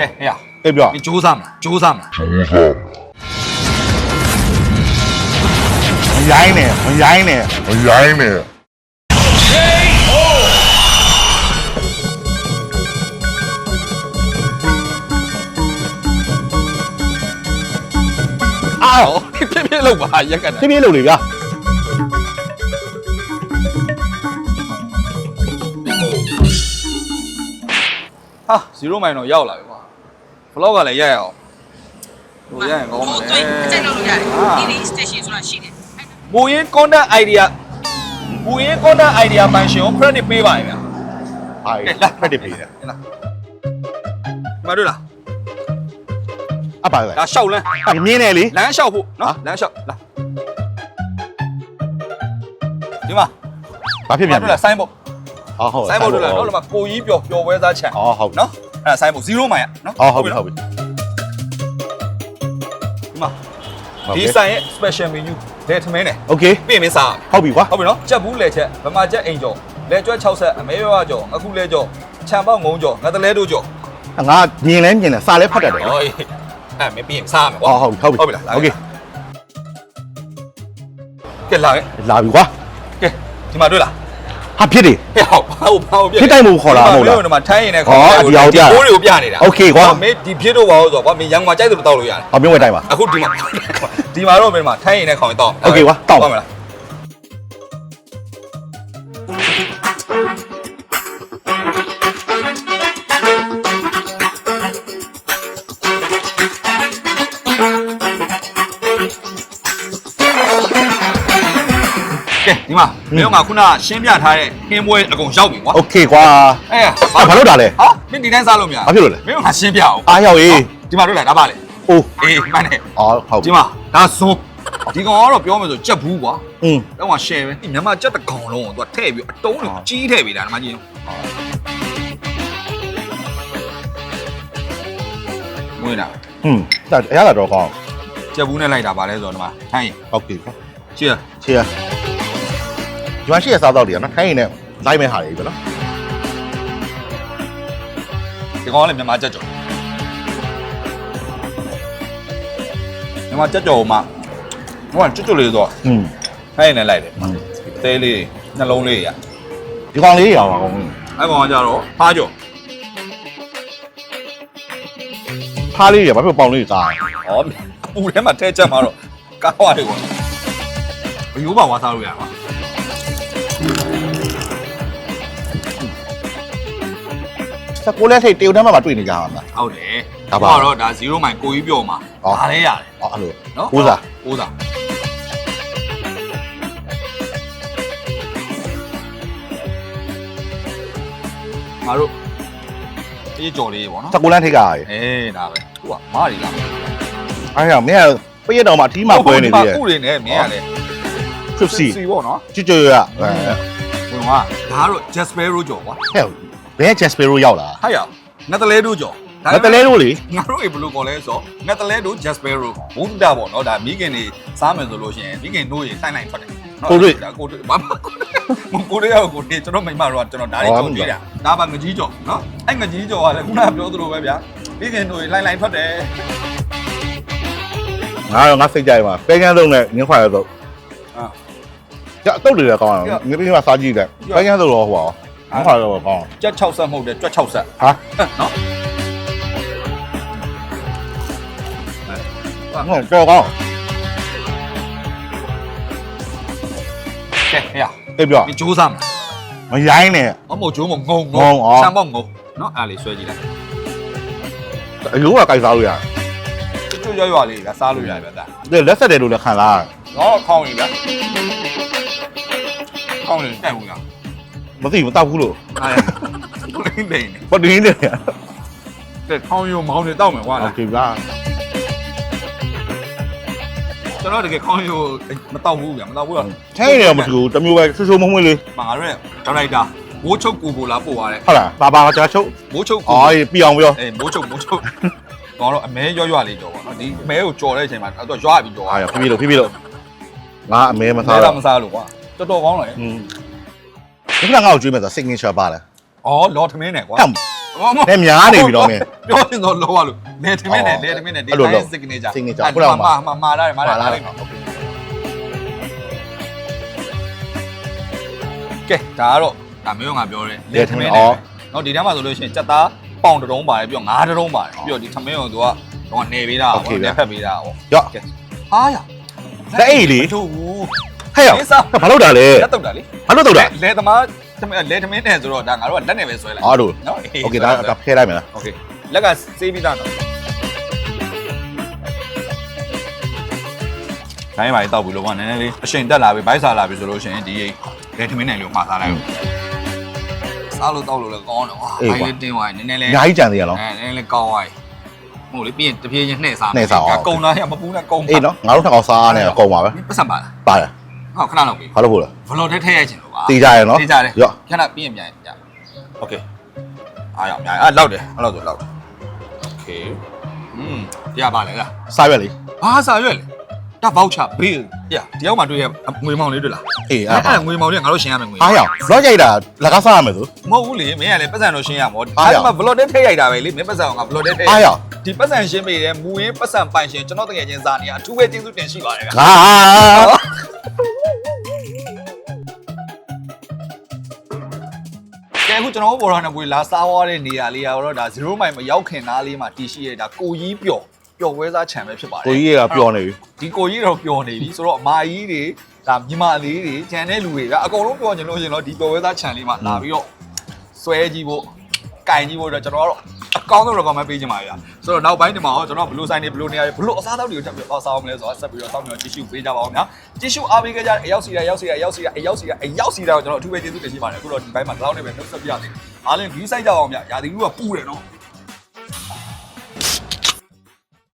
ကဲဟေ့ရအေးပြောမင်းစူးစမ်းမလားစူးစမ်းမလားမရိုင်းနဲ့မရိုင်းနဲ့မရိုင်းနဲ့အာဟောဖြစ်ဖြစ်လောက်ပါရက်ကတ်တာပြပြလုပ်လေဗျာဟာ0မိုင်တော့ရောက်လာပြီကွာ ဘလော့ကလည်းရက်ရအောင်ဟိုရက်ရင်ကောင်းမဟိုလဲတွေ့အကြိုက်လုပ်လို့ရတယ်အာဒီဒီ station ဆိုတာရှိတယ်မူရင်း content idea မူရင်း content idea မှန်ရှင်ကို credit ပေးပါရင်ဗျာဟာဖက်တစ်ပေးတယ်ဟဲ့လားမတွေ့လားအပ်ပါလေဒါရှောက်လန်းအမြင်းနေလေလမ်းလျှောက်ဖို့နော်ဟာလမ်းလျှောက်လာဒီမှာဘာဖြစ်မပြန်တွေ့လားဆိုင်းဘုတ်ဟောဟုတ်ဆိုင်းဘုတ်တွေ့လားနော်ဒီမှာကိုကြီးပျော်ပျော်ပွဲစားချန်ဟောဟုတ်ပြီနော် အဲ့ဒါဆိုင်းဘုတ်0မိုင်อ่ะနော် ဟောဟုတ်ပြီဟုတ်ပြီ ဒီမှာဒီဆိုင်ရဲ့ special menu ဒဲထမင်းတယ် โอเค ပြင်မင်းစား ဟုတ်ပြီကွာ ဟုတ်ပြီနော်ကြက်ဘူးလဲချက်ဗမာကြက်အိမ်ကျော်လဲကျွဲ6ဆက်အမဲရွာကျော်အခုလဲကျော်ခြံပေါက်ငုံကျော်ငါတလဲတို့ကျော် ငါမြင်လဲမြင်လဲစာလဲဖတ်တတ်တယ် ဟောအဲ့မင်းပြင်စားမယ်ကွာ ဟောဟုတ်ပြီဟုတ်ပြီ ဟုတ်ပြီလား โอเค ကဲလာခဲ့ လာပြီကွာ ကဲဒီမှာတွေ့လား ဟာဖြစ်တယ် ဟဲ့ဟောက်ဘာလို့ဘာလို့ဖြစ်ဖြစ်တိုက်မှုခေါ်လာမဟုတ်လားမင်းတို့ကထိုင်းရင်လည်းခေါ်ဟောဒီအောင်ပြကိုတွေကိုပြနေတာ Okay ကွာ မင်းဒီဖြစ်တော့ဘာလို့ဆိုတော့ကွာမင်းရန်ကုန်မှာကြိုက်တယ်လို့တောက်လို့ရတယ်။အမျိုးဝဲတိုင်းပါ အခုဒီမှာဒီမှာတော့မင်းတို့ကထိုင်းရင်လည်းခေါ်ရင်တောက် Okay ကွာတောက် ဟုတ်မလား ဒီမှာမင်းတို့ကခုနရှင်းပြထားတဲ့ဟင်းပွဲအကုန်ရောက်ပြီကွာ โอเคကွာ အဲ ဟာဘာလို့တာလဲ ဟာမင်းဒီတိုင်းစားလို့မရ ဘာဖြစ်လို့လဲ မင်းတို့ကရှင်းပြအောင် အားရောက်ရေး ဒီမှာတို့လိုက်ဒါပါလေ အိုး အေးမှန်တယ် အော်ဟုတ်ပြီ ဒီမှာဒါဇွန်ဒီကောင်ကတော့ပြောမယ်ဆိုကြက်ဘူးကွာ อืม တော့က share ပဲဒီမြန်မာကြက်တစ်ကောင်လုံးကိုသူကထည့်ပြီးအတုံးတွေကြီးထည့်ပြီးတာဒီမှာကြီးဝင်လာ อืมဒါအရလာတော့ကောင်း ကြက်ဘူးနဲ့လိုက်တာပါလဲဆိုတော့ဒီမှာထိုင်းရင် โอเคကွာ ချီရ ချေ ရကျွမ်းရှိရစားတော့တယ်နော်ခိုင်းရင်လည်းလိုက်မဲ့ဟာတွေပဲနော်ဒီကောင်ကလည်းမြန်မာကြက်ကြော်မြန်မာကြက်ကြော်မှာဟိုကကျွတ်ကျွတ်လေးဆိုတော့อืมထိုင်းရင်လည်းလိုက်တယ်တဲလေးနှလုံးလေးရဒီကောင်လေးရအောင်ကောင်းအဲ့ကောင်ကကြတော့ဖားကြော်ဖားလေးရဘာဖြစ်ပေါင်လေးစားဩအပူထဲမှာထဲချက်မှာတော့ကားဝါတွေကွာဘယိုးပါဝါစားလို့ရပါ စကိုလဲထိတ်တေုံထဲမှာတွေ့နေကြအောင်လား ဟုတ်တယ်ဒါပါဟိုကတော့ဒါ0မိုင်ကိုကြီးပြောမှာဟောဒါလည်းရတယ်အော်အဲ့လိုနော်ဦးစားဦးစားငါတို့အေးကြော်လေးပေါ့နော်စကိုလန်းထိတ်ကရယ်အေးဒါပဲဟိုကမားရီလားအဲ့ဒါမင်းကပြည့်တော်မှာအထီးမှာပွဲနေသေးတယ်ဥတွေနဲ့မင်းကလည်း 50စီပေါ့နော်ကျွတ်ကျွတ်ရအဲဝင်ကဒါကတော့ Jasper ကြော်ကွာဟဲ့ဘယ်ချက်စပီရိုရောက်လာဟာရငါတလဲတို့ကြော်ငါတလဲလို့လေငါတို့ဘယ်လိုခေါ်လဲဆိုတော့ငါတလဲတို့ Jasper ဘုဒ္ဓပေါ့နော်ဒါမိခင်နေစားမယ်ဆိုလို့ရှိရင်မိခင်တို့ရေဆိုင်လိုက်ထွက်တယ်ဒါကိုတွေ့ဘာမှကိုတွေ့ရကိုတွေ့ကျွန်တော်မိမတို့ကကျွန်တော်ဒါလေးကြော်ကြည့်တာဒါပါငကြီးကြော်နော်အဲ့ငကြီးကြော်ကလည်းခုနကပြောသလိုပဲဗျာမိခင်တို့ရေလိုက်လိုက်ထွက်တယ်ငါတော့ငါစိတ်ကြိုက်ပါပဲကန်းလုံးနဲ့ငင်းခွာရတော့အာ ကြအတုတ်တွေလည်းကောင်းတယ်ငါပြီးမှစားကြည့်တယ်ပဲကန်းလုံးတော့ဟိုပါငင်းခွာရတော့ကောင်းကြက်6ဆက်မဟုတ်တယ်ကြွက်6ဆက်ဟာနော်ဟုတ်တော့ကောင်းကဲဟဲ့အေးပြောဒီစူးစမ်းမရိုင်းနဲ့မမို့ကျိုးမငုံငုံအော်ဆံပေါက်ငုံနော်အဲ့လေးဆွဲကြည့်လိုက်အယိုးကကြိုက်စားလို့ရတယ်ကျွတ်ရွရွလေးကစားလို့ရတယ်ဗျာဒါဒီလက်ဆက်တယ်လို့လည်းခံလာတော့ခေါင်းရည်ဗျာ ခေါင်းရည်တက်ဘူးလား မသိမတောက်ဘူးလို့ အားရလိမ့်လိမ့်နေ ပတင်းတယ် တဲ့ခေါင်းရည်မောင်းနေတောက်မယ်ကွာ โอ လား เคဗျာ ကျွန်တော်တကယ်ခေါင်းရည်မတောက်ဘူးဗျာမတောက်ဘူးတော့ ထိုင်းရမတူတမျိုးပဲဆူဆူမုံမွေးလေး မငါတို့ဒါရိုက်တာမိုးချုပ်ကူကိုလာပို့သွားတယ် ဟုတ်လားဘာဘာကြာချုပ် မိုးချုပ်ကူ အော်ပြအောင်ပြော အေးမိုးချုပ်မိုးချုပ်တော့အမဲရွရွလေးကြော်ပါနော်ဒီအမဲကိုကြော်တဲ့အချိန်မှာတော့ရွပြီးကြော် အားရဖြည်းဖြည်းလို့ဖြည်းဖြည်းလို့ငါအမဲမ မဲ စား လာ တော့ မစားလို့ကွာ တော်တော်ကောင်းတယ်อืมဒီကငါ့ကိုကြွေးမယ်ဆိုတာ signature ပါလားအော်လော်ထမင်းနဲ့ကွာဟအော်မဟုတ်ဲ့များနေပြီတော့မင်း ပြောရင်တော့လောရလို့လေထမင်းနဲ့လေထမင်းနဲ့ဒီ အဲ့လိုလုပ် line signature signature ဟုတ်လား မှာမှာမှာရတယ်မှာပါတလားယ်ဟုတ်ကဲ့ကဲဒါကတော့ဒါမျိုးငါပြောတယ်လေထမင်းနဲ့နော်ဒီတန်းမှာဆိုလို့ရှိရင်စက်သားပေါင်တစ်တုံးပါတယ်ပြီးတော့ငါးတစ်တုံးပါတယ်ပြီးတော့ဒီထမင်းကိုသူကတော့နေပေးတာပေါ့နေဖက်ပေးတာပေါ့ရော့ ကဲအားရလက်အိတ်လေမထုတ်ဘူး ဟဲ့ရော မင်းစား ဘာလို့တာလဲ လက်တုတ်တာလေ ဘာလို့တော့တာ လဲသမားထမင်းလဲထမင်းနဲ့ဆိုတော့ဒါငါတို့ကလက်နဲ့ပဲဆွဲလိုက် အားတို့ နော် โอเคဒါဒါဖဲလိုက်မယ်လား โอเคလက်ကစေးပြီးသားတော့တိုင်းပါတောက်ပြီလို့ကနည်းနည်းလေးအချိန်တက်လာပြီဘိုက်စာလာပြီဆိုလို့ရှိရင်ဒီလဲထမင်းနဲ့လို့မှာစားလိုက်စားလို့တောက်လို့လည်းကောင်းတယ်ကွာဘိုက်လေးတင်းသွားရင်နည်းနည်းလေး အများကြီးကြံသေးရနော် အဲနည်းနည်းလေးကောင်းသွားပြီမဟုတ်လေပြီးရင်တပြေးချင်းနှဲ့စား နှဲ့စားအောင် ကုံသားရမပူးနဲ့ကုံ အေးနော်ငါတို့ထက်အောင်စားနေအကုန်ပါပဲ ပတ်စံပါလား ပါတယ် ဟောခဏလောက်ပြီ ဘာလို့ဖို့လဲ ဘလော့တက်ထည့်ရချင်လို့ပါ တေးကြရနော် တေးကြတယ် ရော့ ခဏပြီးရင်ပြန်ကြโอเคအားရအောင်များအားလောက်တယ်အဲ့လောက်ဆိုလောက်တယ်โอเคอืมတရားပါလေလား စားရွက်လေ ဘာစာရွက်လဲဒါ voucher bill ရတယောက်မှတွေ့ရငွေမောင်လေးတွေ့လား အေး အဲ့ အား အဲ့ငွေမောင်လေးငါတို့ရှင်းရမယ်ငွေ အားရအောင်လော့ကြိုက်တာလက်ကားစားရမယ်ဆို မဟုတ်ဘူးလေမင်းကလည်းပတ်စံတော့ရှင်းရမှာ အားရ အဲ့မှာ vlog တက်ထည့်ရိုက်တာပဲလေမင်းပတ်စံက vlog တက်ထည့် အားရအောင် ဒီပတ်စံရှင်းပေးတယ်မူရင်းပတ်စံပိုင်ရှင်ကျွန်တော်တကယ်ချင်းစာနေရအထူးပဲကျေးဇူးတင်ရှိပါတယ်ဗျာ ငါ ကဲအခုကျွန်တော်တို့ဘော်ရနဲ့ပွေလာစားသွားတဲ့နေရာလေးကတော့ဒါ0မိုင်မရောက်ခင်သားလေးမှာတည်ရှိရတာကိုကြီးပျော်ပျော်ဝဲစားခြံပဲဖြစ်ပါတယ်ကိုကြီးကပျော်နေပြီဒီကိုကြီးတော့ပျော်နေပြီဆိုတော့အမာကြီးတွေဒါမြမလေးတွေခြံတဲ့လူတွေကအကုန်လုံးပျော်ချင်လို့ရှရင်တော့ဒီပျော်ဝဲစားခြံလေးမှာလာပြီးတော့ဆွဲကြည့်ဖို့ကင်ကြည့်ဖို့တော့ကျွန်တော်ကတော့အ ကောင်းဆုံး recommend ပေးချင်ပါဗျာဆိုတော့နောက်ပိုင်းဒီမှာတော့ကျွန်တော်ဘလို့ဆိုင်နေဘလို့နေရာဘလို့အစားအသောက်တွေကိုထပ်ပြီးတော့စားအောင်မလဲဆိုတော့ဆက်ပြီးတော့တောင်းပြီးတော့ကြည့်ရှုပေးကြပါအောင်ညာကြည့်ရှုအားပေးကြတဲ့အရောက်စီတာရောက်စီတာရောက်စီတာအရောက်စီတာအရောက်စီတာကိုကျွန်တော်အထူးပဲကျေးဇူးတင်ရှိပါတယ်အခုတော့ဒီဘိုင်းမှာဒီလောက်နဲ့ပဲနှုတ်ဆက်ပြရစီအားလုံး view site ကြအောင်ဗျာရာသီဥတုကပူတယ်နော်